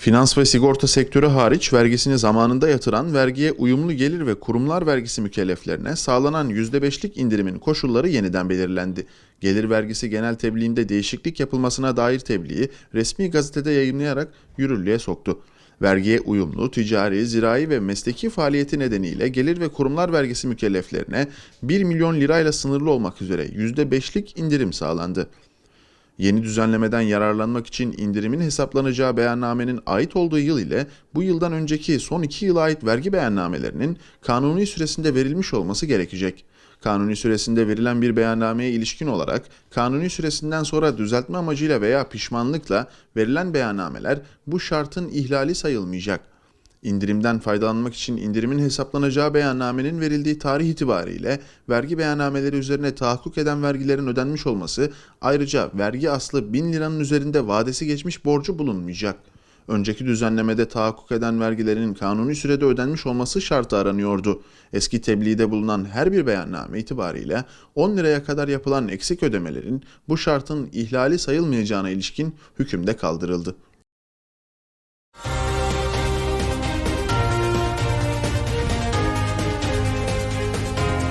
Finans ve sigorta sektörü hariç vergisini zamanında yatıran vergiye uyumlu gelir ve kurumlar vergisi mükelleflerine sağlanan %5'lik indirimin koşulları yeniden belirlendi. Gelir vergisi genel tebliğinde değişiklik yapılmasına dair tebliği resmi gazetede yayınlayarak yürürlüğe soktu. Vergiye uyumlu, ticari, zirai ve mesleki faaliyeti nedeniyle gelir ve kurumlar vergisi mükelleflerine 1 milyon lirayla sınırlı olmak üzere %5'lik indirim sağlandı. Yeni düzenlemeden yararlanmak için indirimin hesaplanacağı beyannamenin ait olduğu yıl ile bu yıldan önceki son iki yıla ait vergi beyannamelerinin kanuni süresinde verilmiş olması gerekecek. Kanuni süresinde verilen bir beyannameye ilişkin olarak kanuni süresinden sonra düzeltme amacıyla veya pişmanlıkla verilen beyannameler bu şartın ihlali sayılmayacak. İndirimden faydalanmak için indirimin hesaplanacağı beyannamenin verildiği tarih itibariyle vergi beyannameleri üzerine tahakkuk eden vergilerin ödenmiş olması ayrıca vergi aslı 1000 liranın üzerinde vadesi geçmiş borcu bulunmayacak. Önceki düzenlemede tahakkuk eden vergilerin kanuni sürede ödenmiş olması şartı aranıyordu. Eski tebliğde bulunan her bir beyanname itibariyle 10 liraya kadar yapılan eksik ödemelerin bu şartın ihlali sayılmayacağına ilişkin hükümde kaldırıldı.